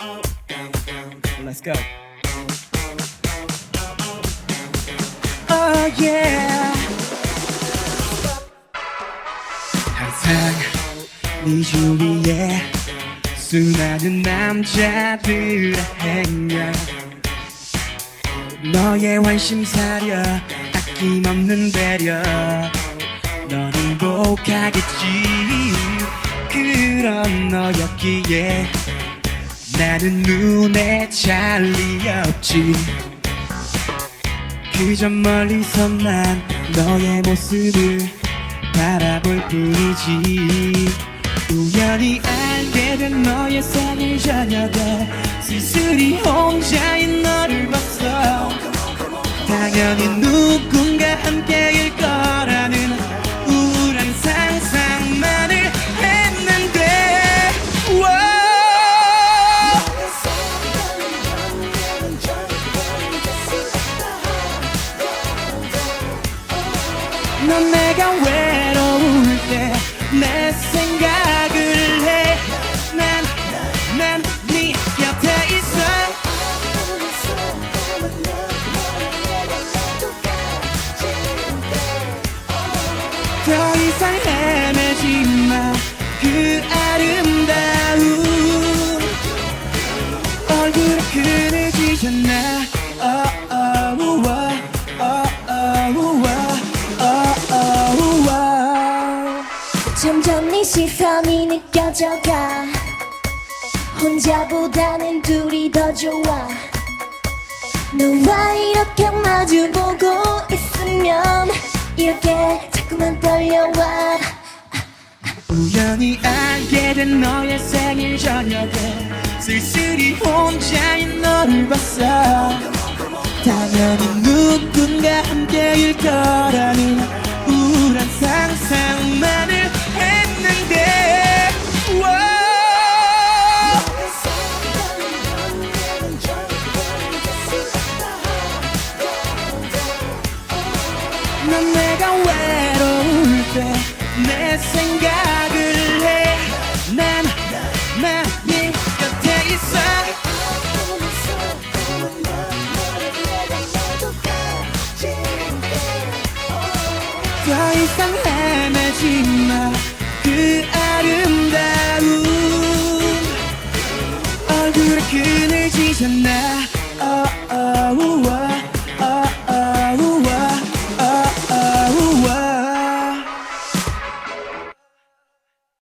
Let's go. Oh yeah. 항상 네 주위에 수많은 남자들의 행렬 너의 관심사려 아낌없는 배려 넌 행복하겠지 그런 너였기에 나는 눈에 잘 리었지. 그저 멀리서 난 너의 모습을 바라볼 뿐이지. 우연히 알게 된 너의 생일 저녁에 쓸쓸히 혼자인 너를 봤어. 당연히 누군가 함께일 거 넌 내가 외로울 때 내 생각을 해 난 난 네 곁에 있어. 더 이상 헤매지 마그 점점 네 시선이 느껴져가. 혼자보다는 둘이 더 좋아. 너와 이렇게 마주보고 있으면 이렇게 자꾸만 떨려와. 우연히 알게 된 너의 생일 저녁에 쓸쓸히 혼자인 너를 봤어. 당연히 누군가 함께일 상상만 돼내 생각을 해난난네 곁에 있어. 더 이상 헤매지 마그 아름다운 얼굴에 그늘 지셨나? oh, oh.